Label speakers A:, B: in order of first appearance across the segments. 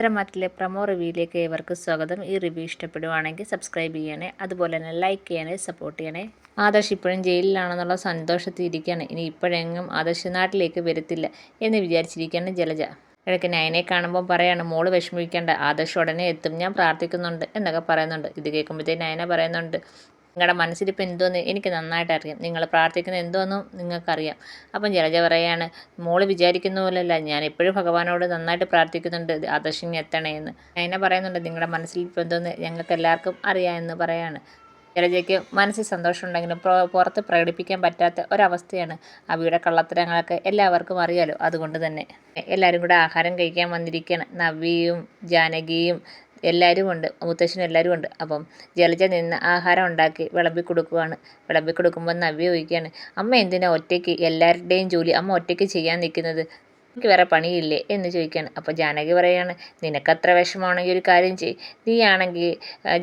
A: ചിത്രമാറ്റിലെ promo റിവ്യൂയിലേക്ക് ഏവർക്കും സ്വാഗതം. ഈ റിവ്യൂ ഇഷ്ടപ്പെടുവാണെങ്കിൽ സബ്സ്ക്രൈബ് ചെയ്യണേ അതുപോലെ തന്നെ ലൈക്ക് ചെയ്യണേ സപ്പോർട്ട് ചെയ്യണേ. ആദർശ് ഇപ്പോഴും ജയിലിലാണെന്നുള്ള സന്തോഷത്തിൽ ഇരിക്കുകയാണ്. ഇനി ഇപ്പോഴെങ്ങും ആദർശ് നാട്ടിലേക്ക് വരത്തില്ല എന്ന് വിചാരിച്ചിരിക്കുകയാണ് ജലജ. ഇടയ്ക്ക് നയനെ കാണുമ്പോൾ പറയാണ് മോൾ വിഷമിക്കേണ്ട ആദർശ് ഉടനെ എത്തും ഞാൻ പ്രാർത്ഥിക്കുന്നുണ്ട് എന്നൊക്കെ പറയുന്നുണ്ട്. ഇത് കേൾക്കുമ്പോഴത്തേക്ക് നയന പറയുന്നുണ്ട് നിങ്ങളുടെ മനസ്സിലിപ്പോൾ എന്തോന്ന് എനിക്ക് നന്നായിട്ട് അറിയാം. നിങ്ങൾ പ്രാർത്ഥിക്കുന്ന എന്തോന്നും നിങ്ങൾക്കറിയാം. അപ്പം ജലജ പറയാണ് മോൾ വിചാരിക്കുന്ന പോലെയല്ല ഞാൻ എപ്പോഴും ഭഗവാനോട് നന്നായിട്ട് പ്രാർത്ഥിക്കുന്നുണ്ട്. ആദർശിനി എത്തണേ എന്ന്. അതിനെ പറയുന്നുണ്ട് നിങ്ങളുടെ മനസ്സിൽ ഇപ്പോൾ എന്തോന്ന് ഞങ്ങൾക്ക് എല്ലാവർക്കും അറിയാമെന്ന് പറയാണ്. ജലജയ്ക്ക് മനസ്സിൽ സന്തോഷമുണ്ടെങ്കിലും പുറത്ത് പ്രകടിപ്പിക്കാൻ പറ്റാത്ത ഒരവസ്ഥയാണ്. അവിയുടെ കള്ളത്തരങ്ങളൊക്കെ എല്ലാവർക്കും അറിയാലോ. അതുകൊണ്ട് തന്നെ എല്ലാവരും കൂടെ ആഹാരം കഴിക്കാൻ വന്നിരിക്കുകയാണ് നവ്യയും ജാനകിയും എല്ലാവരും ഉണ്ട് മുത്തശ്ശനും എല്ലാവരും ഉണ്ട് അപ്പം ജലജ നിന്ന് ആഹാരം ഉണ്ടാക്കി വിളമ്പി കൊടുക്കുകയാണ് വിളമ്പി കൊടുക്കുമ്പോൾ നവ്യ ചോദിക്കുകയാണ് അമ്മ എന്തിനാ ഒറ്റയ്ക്ക് എല്ലാവരുടെയും ജോലി? അമ്മ ഒറ്റയ്ക്ക് ചെയ്യാൻ നിൽക്കുന്നത്? എനിക്ക് വേറെ പണിയില്ലേ എന്ന് ചോദിക്കുകയാണ് അപ്പോൾ ജാനകി പറയാണ് നിനക്കത്ര വിഷമമാണെങ്കിൽ ഒരു കാര്യം ചെയ് നീയാണെങ്കിൽ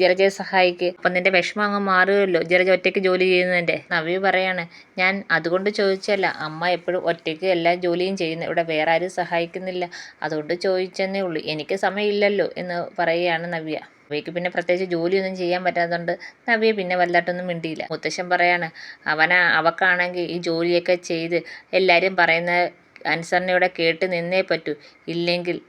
A: ജലജയെ സഹായിക്ക്. അപ്പം നിന്റെ വിഷമം അങ്ങ് മാറുമല്ലോ ജലജ ഒറ്റയ്ക്ക് ജോലി ചെയ്യുന്നതിന്റെ നവി പറയാണ് ഞാൻ അതുകൊണ്ട് ചോദിച്ചല്ല. അമ്മ എപ്പോഴും ഒറ്റയ്ക്ക് എല്ലാ ജോലിയും ചെയ്യുന്നു. ഇവിടെ വേറെ ആരും സഹായിക്കുന്നില്ല. അതുകൊണ്ട് ചോദിച്ചെന്നേ ഉള്ളൂ. എനിക്ക് സമയമില്ലല്ലോ എന്ന് പറയുകയാണ് നവ്യ. അവയ്ക്ക് പിന്നെ പ്രത്യേകിച്ച് ജോലിയൊന്നും ചെയ്യാൻ പറ്റാത്തതുകൊണ്ട് നവ്യ പിന്നെ വലുതായിട്ടൊന്നും മിണ്ടിയില്ല. മുത്തശ്ശൻ പറയാണ് അവനാ അവക്കാണെങ്കിൽ ഈ ജോലിയൊക്കെ ചെയ്ത് എല്ലാവരും പറയുന്ന അനുസരണയോടെ കേട്ട് നിന്നേ പറ്റൂ. ഇല്ലെങ്കിൽ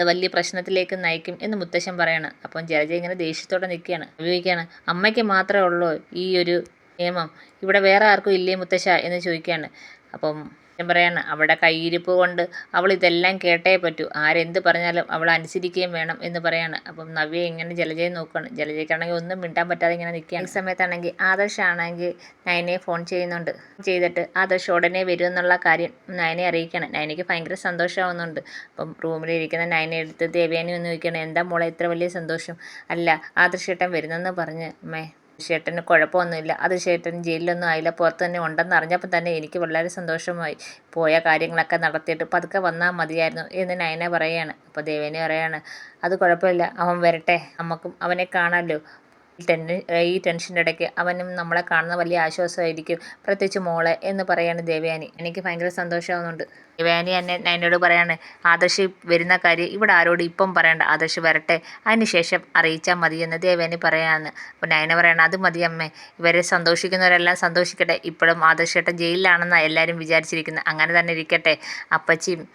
A: അത് വലിയ പ്രശ്നത്തിലേക്ക് നയിക്കും എന്ന് മുത്തശ്ശൻ പറയണം. അപ്പം ജലജ ഇങ്ങനെ ദേഷ്യത്തോടെ നിൽക്കുകയാണ്. ഉപയോഗിക്കുകയാണ് അമ്മയ്ക്ക് മാത്രമേ ഉള്ളൂ ഈ ഒരു നിയമം. ഇവിടെ വേറെ ആർക്കും ഇല്ലേ മുത്തശ്ശ എന്ന് ചോദിക്കുകയാണ്. അപ്പം ഞാൻ പറയാണ് അവിടെ കയ്യിരിപ്പ് കൊണ്ട് അവൾ ഇതെല്ലാം കേട്ടേ പറ്റൂ. ആരെന്ത് പറഞ്ഞാലും അവൾ അനുസരിക്കുകയും വേണം എന്ന് പറയാണ്. അപ്പം നവ്യ ഇങ്ങനെ ജലജയെ നോക്കുകയാണ് ജലജയ്ക്കാണെങ്കിൽ ഒന്നും മിണ്ടാൻ പറ്റാതെ ഇങ്ങനെ നിൽക്കുകയാണ് ഈ സമയത്താണെങ്കിൽ ആദർശ് ആണെങ്കിൽ നയനെ ഫോൺ ചെയ്യുന്നുണ്ട്. ചെയ്തിട്ട് ആദർശ് ഉടനെ വരും എന്നുള്ള കാര്യം നയനെ അറിയിക്കണം. നയനയ്ക്ക് ഭയങ്കര സന്തോഷമാവുന്നുണ്ട്. അപ്പം റൂമിലിരിക്കുന്ന നയനെ എടുത്ത് ദേവയാനി ഒന്ന് ചോദിക്കണം എന്താ മോളെ ഇത്ര വലിയ സന്തോഷം? അല്ല ആദർശ് ഏട്ടൻ വരുന്നെന്ന് പറഞ്ഞ്. അമ്മേ ചേട്ടന് കുഴപ്പമൊന്നുമില്ല. അത് ചേട്ടൻ ജയിലിലൊന്നും ആയില്ല. പുറത്ത് തന്നെ ഉണ്ടെന്ന് അറിഞ്ഞപ്പോൾ തന്നെ എനിക്ക് വളരെ സന്തോഷമായി. പോയ കാര്യങ്ങളൊക്കെ നടത്തിയിട്ട് പതുക്കെ വന്നാൽ മതിയായിരുന്നു എന്ന് നയന പറയാണ്. അപ്പോൾ ദേവേനെ പറയാണ് അത് കുഴപ്പമില്ല. അവൻ വരട്ടെ. നമുക്കും അവനെ കാണാമല്ലോ. ടെൻഷൻ ഈ ടെൻഷന്റെ ഇടയ്ക്ക് അവനും നമ്മളെ കാണുന്ന വലിയ ആശ്വാസമായിരിക്കും. പ്രത്യേകിച്ച് മോളെ എന്ന് പറയാണ് ദേവയാനി. എനിക്ക് ഭയങ്കര സന്തോഷമാവുന്നുണ്ട്. ദേവയാനി എന്നെ എന്നോട് പറയാണ് ആദർശി വരുന്ന കാര്യം ഇവിടെ ആരോട് ഇപ്പം പറയണ്ട. ആദർശ് വരട്ടെ. അതിനുശേഷം അറിയിച്ചാൽ മതി എന്ന് ദേവയാനി പറയാണ്. അപ്പോൾ നയന പറയണം അത് മതി അമ്മേ. ഇവരെ സന്തോഷിക്കുന്നവരെല്ലാം സന്തോഷിക്കട്ടെ. ഇപ്പോഴും ആദർശേട്ടൻ ജയിലിലാണെന്നാണ് എല്ലാവരും വിചാരിച്ചിരിക്കുന്നത് അങ്ങനെ തന്നെ ഇരിക്കട്ടെ. അപ്പച്ചിയും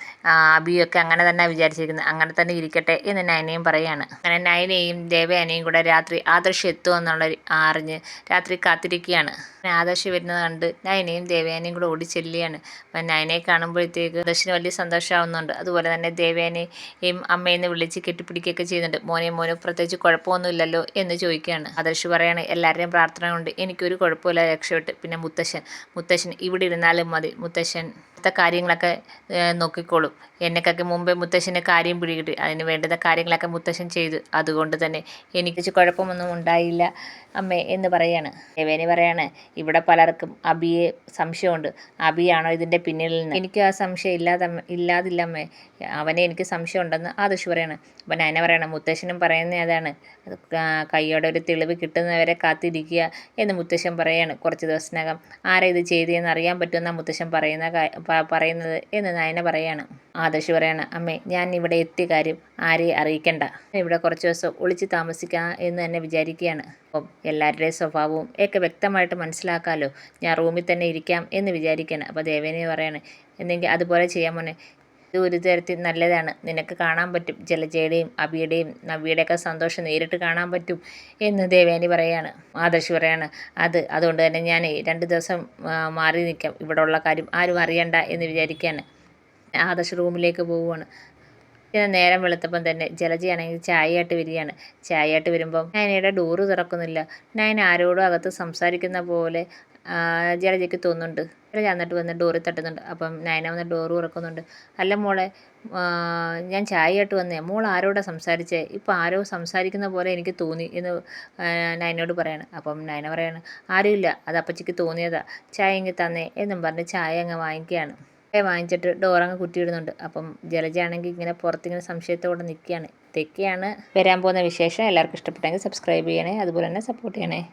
A: അബിയും ഒക്കെ അങ്ങനെ തന്നെ വിചാരിച്ചിരിക്കുന്നത് അങ്ങനെ തന്നെ ഇരിക്കട്ടെ എന്ന് നയനയും പറയാണ്. അങ്ങനെ നയനയും ദേവയാനിയും കൂടെ രാത്രി ആദർശ് എത്തുമെന്നുള്ള അറിഞ്ഞ് രാത്രി കാത്തിരിക്കുകയാണ്. ആദർശി വരുന്നത് കണ്ട് നയനയും ദേവയാനയും കൂടെ ഓടി ചെല്ലുകയാണ്. അപ്പം നയനയെ കാണുമ്പോഴത്തേക്ക് ദർശന വലിയ സന്തോഷമാവുന്നുണ്ട്. അതുപോലെ തന്നെ ദേവയാനയും അമ്മയെന്ന് വിളിച്ച് കെട്ടിപ്പിടിക്കുകയൊക്കെ ചെയ്യുന്നുണ്ട്. മോനെ മോനെ പ്രത്യേകിച്ച് കുഴപ്പമൊന്നുമില്ലല്ലോ എന്ന് ചോദിക്കുകയാണ്. ആദർശ് പറയാണ് എല്ലാവരുടെയും പ്രാർത്ഥന കൊണ്ട് എനിക്കൊരു കുഴപ്പമില്ല രക്ഷപ്പെട്ട്. പിന്നെ മുത്തശ്ശൻ മുത്തശ്ശൻ ഇവിടെ ഇരുന്നാലും മതി. മുത്തശ്ശൻ അടുത്ത കാര്യങ്ങളൊക്കെ നോക്കിക്കോളും. എന്നെക്കൊക്കെ മുമ്പേ മുത്തശ്ശന് കാര്യം പിടികിട്ടി. അതിന് വേണ്ടുന്ന കാര്യങ്ങളൊക്കെ മുത്തശ്ശൻ ചെയ്തു. അതുകൊണ്ട് തന്നെ എനിക്ക് കുഴപ്പമൊന്നും ഉണ്ടായില്ല അമ്മേ എന്ന് പറയാണ്. ദേവേനി പറയാണ് ഇവിടെ പലർക്കും അബിയെ സംശയമുണ്ട്. അബിയാണോ ഇതിന്റെ പിന്നിൽ നിന്ന്? എനിക്ക് ആ സംശയം ഇല്ലാതെ ഇല്ലാതില്ല അമ്മേ. അവനെ എനിക്ക് സംശയം സംശയമുണ്ടെന്ന് ആദർശ് പറയാണ്. അപ്പം നയന പറയണം മുത്തശ്ശനും പറയുന്ന അതാണ്. കൈയോടെ ഒരു തെളിവ് കിട്ടുന്നവരെ കാത്തിരിക്കുക എന്ന് മുത്തശ്ശൻ പറയാണ് കുറച്ച് ദിവസത്തിനകം. ആരാ ഇത് ചെയ്തതെന്ന് അറിയാൻ പറ്റുമെന്നാണ് മുത്തശ്ശൻ പറയുന്ന പറയുന്നത് എന്ന് നയന പറയാണ്. ആദർശ് പറയാണ് അമ്മേ ഞാൻ ഇവിടെ എത്തിയ കാര്യം ആരെയും അറിയിക്കണ്ട. ഇവിടെ കുറച്ച് ദിവസം ഒളിച്ച് താമസിക്കാം എന്ന് തന്നെ വിചാരിക്കുകയാണ് അപ്പം എല്ലാവരുടെയും സ്വഭാവവും ഒക്കെ വ്യക്തമായിട്ട് മനസ്സിലാക്കാമല്ലോ ഞാൻ റൂമിൽ തന്നെ ഇരിക്കാം എന്ന് വിചാരിക്കുകയാണ് അപ്പോൾ ദേവേനെ പറയാണ് എന്നെങ്കിൽ അതുപോലെ ചെയ്യാൻ മോനെ. ഇത് ഒരു തരത്തിൽ നല്ലതാണ്. നിനക്ക് കാണാൻ പറ്റും. ജലജയുടെയും അബിയുടെയും നവ്യയുടെയൊക്കെ സന്തോഷം നേരിട്ട് കാണാൻ പറ്റും എന്ന് ദേവേനി പറയാണ്. ആദർശ് പറയാണ്. അത് അതുകൊണ്ട് തന്നെ ഞാൻ രണ്ട് ദിവസം മാറി നിൽക്കാം. ഇവിടെ ഉള്ള കാര്യം ആരും അറിയണ്ട എന്ന് വിചാരിക്കുകയാണ് ആദർശ് റൂമിലേക്ക് പോവുകയാണ് പിന്നെ നേരം വെളുത്തപ്പം തന്നെ ജലജയാണെങ്കിൽ ചായയായിട്ട് വരികയാണ്. ചായയായിട്ട് വരുമ്പം നയനയുടെ ഡോറ് തുറക്കുന്നില്ല. നയൻ ആരോടും അകത്ത് സംസാരിക്കുന്ന പോലെ ജലജയ്ക്ക് തോന്നുന്നുണ്ട്. ജലജ എന്നിട്ട് വന്ന് ഡോറിൽ തട്ടുന്നുണ്ട്. അപ്പം നയന വന്ന് ഡോർ തുറക്കുന്നുണ്ട്. അല്ല മോളെ ഞാൻ ചായയായിട്ട് വന്നേ. മോൾ ആരോടാണ് സംസാരിച്ചേ? ഇപ്പോൾ ആരോ സംസാരിക്കുന്ന പോലെ എനിക്ക് തോന്നി എന്ന് നയനോട് പറയാണ്. അപ്പം നയന പറയാണ് ആരുമില്ല. അത് അപ്പച്ചിക്ക് തോന്നിയതാ. ചായ ഇങ്ങ് തന്നേ എന്നും പറഞ്ഞ് ചായ അങ്ങ് വാങ്ങിക്കുകയാണ്. ചായ വാങ്ങിച്ചിട്ട് ഡോറങ്ങ് കുറ്റിയിടുന്നുണ്ട് അപ്പം ജലജയാണെങ്കിൽ ഇങ്ങനെ പുറത്തിങ്ങനെ സംശയത്തോടെ നിൽക്കുകയാണ്. ഇതൊക്കെയാണ് വരാൻ പോകുന്ന വിശേഷം. എല്ലാവർക്കും ഇഷ്ടപ്പെട്ടെങ്കിൽ സബ്സ്ക്രൈബ് ചെയ്യണേ. അതുപോലെ തന്നെ സപ്പോർട്ട് ചെയ്യണേ.